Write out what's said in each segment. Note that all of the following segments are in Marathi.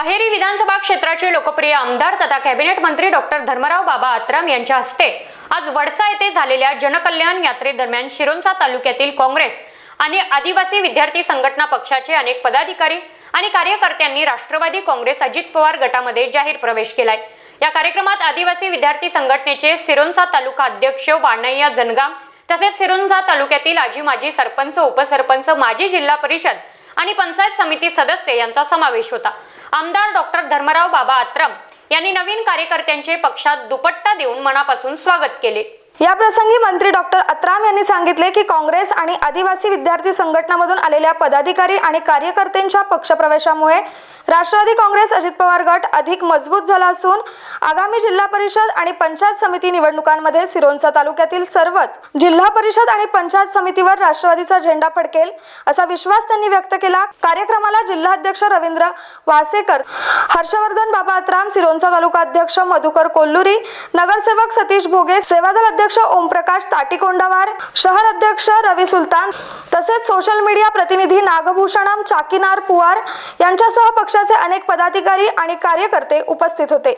अहेरी विधानसभा क्षेत्राचे लोकप्रिय आमदार तथा कॅबिनेट मंत्री डॉक्टर धर्मराव बाबा आत्राम यांच्या हस्ते आज वडसा येथे झालेल्या जनकल्याण यात्रेदरम्यान शिरोंचा तालुक्यातील काँग्रेस आणि आदिवासी विद्यार्थी संघटना पक्षाचे अनेक पदाधिकारी आणि कार्यकर्त्यांनी राष्ट्रवादी काँग्रेस अजित पवार गटामध्ये जाहीर प्रवेश केलाय. या कार्यक्रमात आदिवासी विद्यार्थी संघटनेचे सिरोंचा तालुका अध्यक्ष वाणय्या जनगाम तसेच सिरोंचा तालुक्यातील आजी माजी सरपंच उपसरपंच माजी जिल्हा परिषद आणि पंचायत समिती सदस्य यांचा समावेश होता. आमदार डॉक्टर धर्मराव बाबा आत्रम यांनी नवीन कार्यकर्त्यांचे पक्षात दुपट्टा देऊन मनापासून स्वागत केले. या प्रसंगी मंत्री डॉक्टर अत्राम यांनी सांगितले की काँग्रेस आणि आदिवासी विद्यार्थी संघटनामधून आलेल्या पदाधिकारी आणि कार्यकर्त्यांच्या पक्षप्रवेशामुळे राष्ट्रवादी काँग्रेस अजित पवार गट अधिक मजबूत झाला असून आगामी जिल्हा परिषद आणि पंचायत समिती निवडणुकांमध्ये सिरोंचा तालुक्यातील सर्वच जिल्हा परिषद आणि पंचायत समितीवर राष्ट्रवादीचा झेंडा फडकेल असा विश्वास त्यांनी व्यक्त केला. कार्यक्रमाला जिल्हाध्यक्ष रवींद्र वासेकर हर्षवर्धन बाबा अत्राम सिरोंचा तालुका अध्यक्ष मधुकर कोल्लुरी नगरसेवक सतीश भोगे सेवादल अध्यक्ष अध्यक्ष ओमप्रकाश ताटीकोंडावार शहर अध्यक्ष रवी सुलतान तसेच सोशल मीडिया प्रतिनिधी नागभूषणम चाकीनार पुवार यांच्यासह पक्षाचे अनेक पदाधिकारी आणि कार्यकर्ते उपस्थित होते.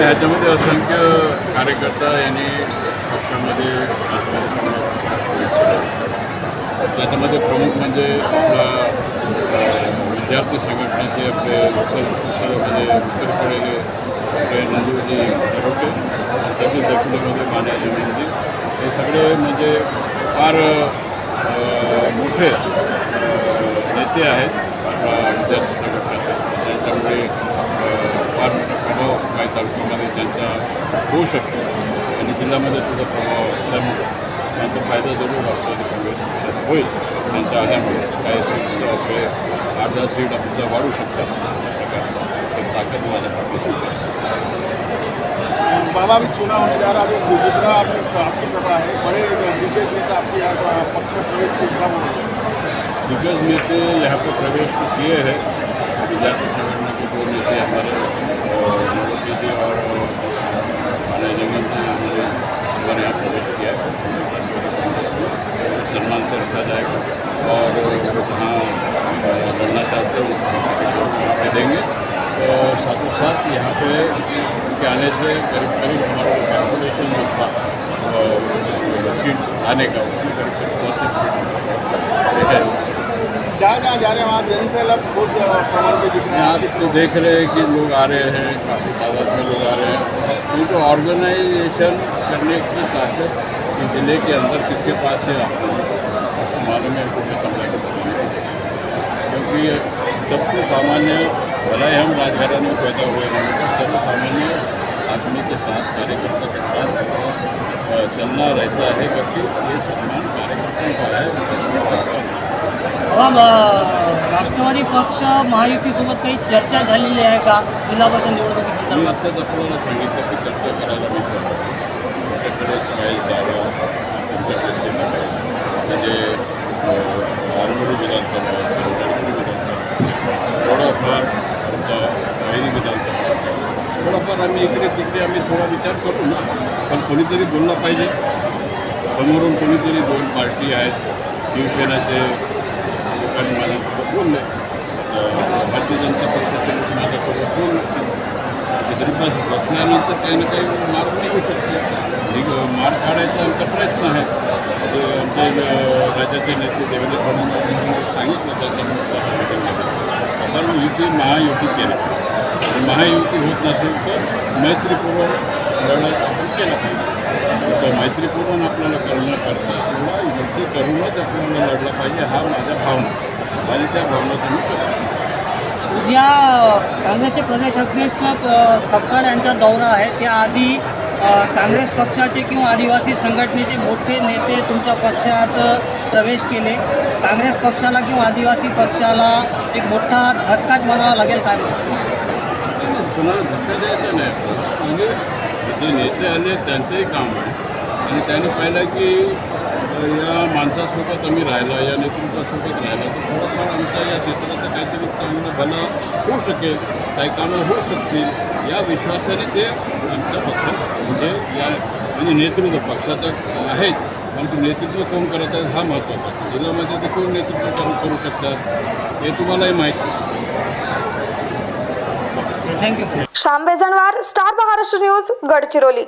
याच्यामध्ये असंख्य कार्यकर्ता यांनी पक्षामध्ये त्याच्यामध्ये प्रमुख म्हणजे आपला विद्यार्थी संघटनेचे आपले म्हणजे उत्तर उत्तरमध्ये उत्तरेकडे आपले नदीमध्ये म्हणजे नरोटे तसेच दक्षिणेमध्ये पाण्याची नदी. हे सगळे म्हणजे फार मोठे नेते आहेत. आपल्या विद्यार्थी संघटनाचे त्यांच्यामुळे फार मोठा प्रभाव काही तालुक्यामध्ये त्यांचा होऊ शकतो. आणि जिल्ह्यामध्ये सुद्धा प्रभाव असल्यामुळे त्यांचा फायदा जरूर राष्ट्रवादी काँग्रेस होईल. त्यांच्या आल्यामुळे काही सीट्स आपले अर्धा सीट आपल्या वाढू शकतात. पाठीशी आहे. बाबा अभी चुनाव होने जा रहा है अभी दूसरा आपकी आपकी सभा है बड़े दिग्गज नेता आपके यहाँ पक्ष में प्रवेश की क्या बोलते हैं? दिग्गज नेते यहाँ पर प्रवेश तो किए हैं विद्यार्थी संगठन के दो नेते हमारे नवोटी जी और हमारे जंगल जी हमारे हमारे यहाँ प्रवेश किया है। सम्मान से रखा जाएगा और जहाँ लड़ना चाहते हैं वो देंगे। और साथों साथ यहाँ पे उनके आने से करीब करीब हमारा कैलकुलेशन जो था सीट्स आने का उसमें करीब करीब दस सीट है जहाँ जहाँ जा रहे हैं वहाँ जनसैलाब बहुत प्रमाण में दिख रहे आप तो देख रहे हैं कि लोग आ रहे हैं काफ़ी तादाद में लोग आ रहे हैं। इनको ऑर्गेनाइजेशन करने की ताकत कि ज़िले के अंदर किसके पास है आपको मालूम है इनको समझा के क्योंकि सबको सामान्य भला ही हम राजघराने में पैदा हुए हैं। लेकिन सर्व सामान्य आदमी के साथ कार्यकर्ता के साथ चलना रहता है क्योंकि ये सम्मान कार्यकर्ताओं का है। राष्ट्रवादी पक्ष महायुतीसोबत काही चर्चा झालेली आहे का? जिल्हा परिषद निवडणुकीसंदर्भात? आत्ताच आपल्याला सांगितलं की चर्चा करायला मिळतं तुमच्याकडेच काही जागा तुमच्याकडे शिल्लक आहे म्हणजे आरमोडी विधानसभा असेल गडचिरोली विधानसभा असेल थोडाफार तुमचा काही विधानसभा थोडाफार आम्ही इकडे तिकडे आम्ही थोडा विचार करू ना पण कोणीतरी बोललं पाहिजे. समोरून कोणीतरी दोन पार्टी आहेत शिवसेनाचे लोकांनी माझ्यासोबत बोलले. भारतीय जनता पक्षाचे लोक माझ्यासोबत बोलले. तरी बस बसल्यानंतर काही ना काही मार्ग निघू शकते. निघ मार्ग काढायचा आमचा प्रयत्न आहे. जे आमचे राज्याचे नेते देवेंद्र फडणवीस यांनी सांगितलं त्याच्यानंतर आपण युती महायुती केली. महायुती होत नसेल तर मैत्रीपूर्वक लढत आपण केला पाहिजे. तर मैत्रीपूर्वक आपल्याला करण्याकरता किंवा युती करूनच आपल्याला लढला पाहिजे हा माझा भावना. आणि त्या भावनेचं मी करतो उद्या काँग्रेसचे प्रदेश अध्यक्ष अ, सपकाळ यांचा दौरा आहे. त्याआधी काँग्रेस पक्षाचे किंवा आदिवासी संघटनेचे मोठे नेते तुमच्या पक्षात प्रवेश केले. काँग्रेस पक्षाला किंवा आदिवासी पक्षाला एक मोठा धक्काच म्हणावा लागेल काय? कोणाला धक्का द्यायचा नाही. म्हणजे जे नेते आले त्यांचंही काम आहे. आणि त्यांनी पाहिलं की या माणसासोबत आम्ही राहिला या नेतृत्वासोबत राहिला तर थोडंफार आमच्या या क्षेत्राचं काहीतरी चांगलं भलं होऊ शकेल काही कामं होऊ शकतील या विश्वासाने ते आमच्या पक्षात म्हणजे या म्हणजे नेतृत्व पक्षाचं आहेच परंतु नेतृत्व कोण करत आहे हा महत्त्वाचा आहे. जिल्ह्यामध्ये ते कोण नेतृत्व करू करू शकतात हे तुम्हालाही माहीत आहे. Thank you Shyam Bejanwar Star Maharashtra News Gadchiroli